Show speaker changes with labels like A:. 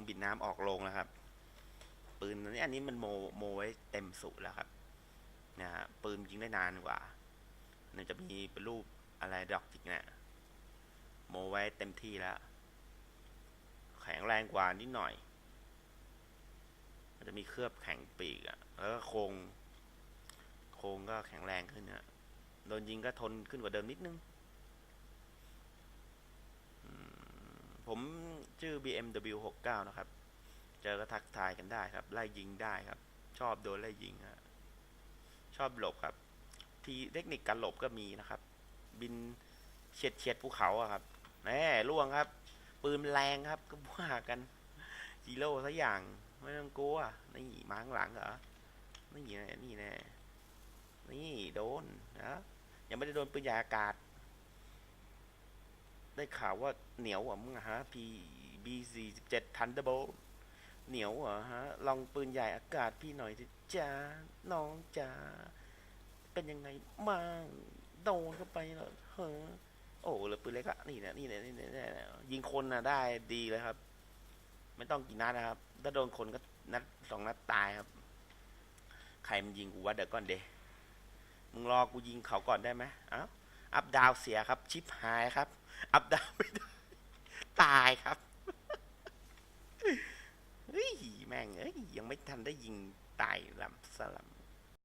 A: องบิดน้ำออกลงแล้วครับ ปืนอันนี้อันนี้มันโมโมไว้เต็มสุแล้วครับนะฮะปืนยิงได้นานกว่าเนี่ยจะมีเป็นรูปอะไรดอกจิกเนี่ยโมไว้เต็มที่แล้ว แข็งแรงกว่านิดหน่อย มันจะมีเคลือบแข็งปีกอะแล้วก็โครงโครงก็แข็งแรงขึ้นอะโดนยิงก็ทนขึ้นกว่าเดิมนิดนึง ชื่อ BMW 69 นะครับ เจอก็ทักทายกันได้ครับ ไล่ยิงได้ครับ ชอบโดนไล่ยิงฮะชอบหลบครับ ทีเทคนิคการหลบก็มีนะครับ บินเฉียดเฉียดภูเขาอะครับแหมล่วงครับ ปืนแรงครับก็ว่ากันจีโร่ซะอย่างไม่ต้องกลัวนี่มาข้างหลังเหรอนี่แน่นี่แน่นี่โดนนะยังไม่ได้โดนปืนยาอากาศ ได้ข่าวว่าเหนียวอะมึงฮะที บีสี่สิบเจ็ดทันเดโบเหนียวเหรอฮะ ลองปืนใหญ่อากาศพี่หน่อยจ้าน้องจ้าเป็นยังไงมาโดนเข้าไปเหรอเฮ้อโอ้เหลือปืนเล็กอะนี่นะนี่นะนี่นะยิงคนนะได้ดีเลยครับ ไม่ต้องกี่นัดนะครับ ถ้าโดนคนก็นัดสองนัดตายครับ ใครมันยิงกูวะเดี๋ยวก่อนเดมึงรอกูยิงเขาก่อนได้ไหมอ้าวอัพดาวเสียครับ ชิปหายครับ อัพดาวไม่ได้ ตายครับ ยังไม่ทันได้ยิงตายลำสลัม